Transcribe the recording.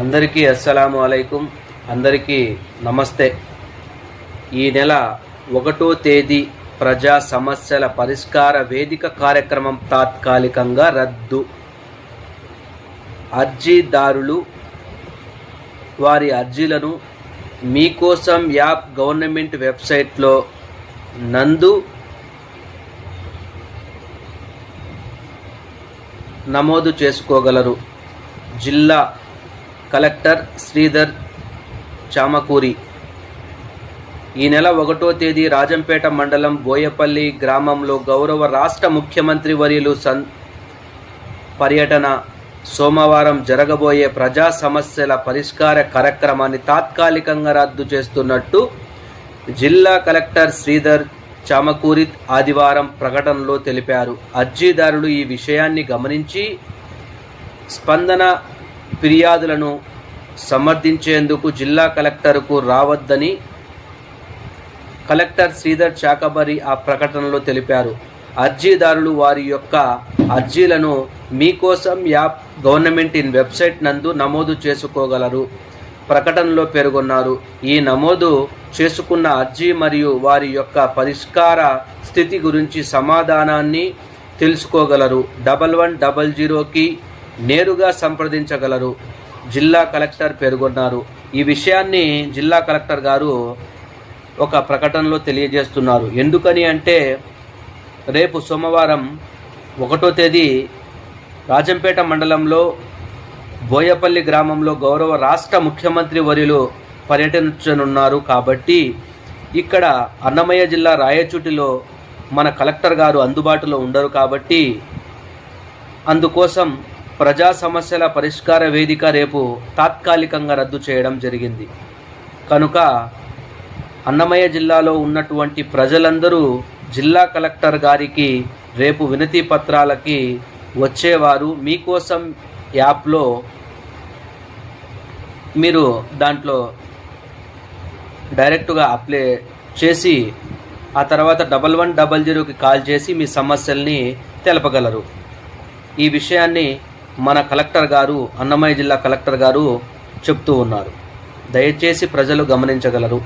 అందరికీ అస్సలాము అలైకుం. అందరికీ నమస్తే. ఈ నెల ఒకటో తేదీ ప్రజా సమస్యల పరిష్కార వేదిక కార్యక్రమం తాత్కాలికంగా రద్దు. అర్జీదారులు వారి అర్జీలను మీకోసం యాప్ గవర్నమెంట్ వెబ్సైట్లో నందు నమోదు చేసుకోగలరు. జిల్లా కలెక్టర్ శ్రీధర్ చామకూరి. ఈ నెల ఒకటో తేదీ రాజంపేట మండలం బోయపల్లి గ్రామంలో గౌరవ రాష్ట్ర ముఖ్యమంత్రి వర్యులు సన్ పర్యటన సోమవారం జరగబోయే ప్రజా సమస్యల పరిష్కార కార్యక్రమాన్ని తాత్కాలికంగా రద్దు చేస్తున్నట్టు జిల్లా కలెక్టర్ శ్రీధర్ చామకూరి ఆదివారం ప్రకటనలో తెలిపారు. అర్జీదారులు ఈ విషయాన్ని గమనించి స్పందన ఫిర్యాదులను సమర్థించేందుకు జిల్లా కలెక్టర్కు రావద్దని కలెక్టర్ శ్రీధర్ చాకబరి ఆ ప్రకటనలో తెలిపారు. అర్జీదారులు వారి యొక్క అర్జీలను మీకోసం యాప్ గవర్నమెంట్ ఇన్ వెబ్సైట్ నందు నమోదు చేసుకోగలరు ప్రకటనలో పేర్కొన్నారు. ఈ నమోదు చేసుకున్న అర్జీ మరియు వారి యొక్క పరిష్కార స్థితి గురించి సమాధానాన్ని తెలుసుకోగలరు. డబల్ వన్ డబల్ జీరోకి నేరుగా సంప్రదించగలరు. జిల్లా కలెక్టర్ పేర్కొన్నారు. ఈ విషయాన్ని జిల్లా కలెక్టర్ గారు ఒక ప్రకటనలో తెలియజేస్తున్నారు. ఎందుకని అంటే రేపు సోమవారం ఒకటో తేదీ రాజంపేట మండలంలో బోయపల్లి గ్రామంలో గౌరవ రాష్ట్ర ముఖ్యమంత్రి వర్యులు పర్యటించనున్నారు. కాబట్టి ఇక్కడ అన్నమయ్య జిల్లా రాయచూటిలో మన కలెక్టర్ గారు అందుబాటులో ఉండరు కాబట్టి అందుకోసం ప్రజా సమస్యల పరిష్కార వేదిక రేపు తాత్కాలికంగా రద్దు చేయడం జరిగింది. కనుక అన్నమయ్య జిల్లాలో ఉన్నటువంటి ప్రజలందరూ జిల్లా కలెక్టర్ గారికి రేపు వినతి పత్రాలకి వచ్చేవారు. మీకోసం యాప్లో మీరు దాంట్లో డైరెక్ట్గా అప్లై చేసి ఆ తర్వాత డబల్ వన్ డబల్ జీరోకి కాల్ చేసి మీ సమస్యల్ని తెలపగలరు. ఈ విషయాన్ని మన కలెక్టర్ గారు అన్నమయ్య జిల్లా కలెక్టర్ గారు చెప్తూ ఉన్నారు. దయచేసి ప్రజలు గమనించగలరు.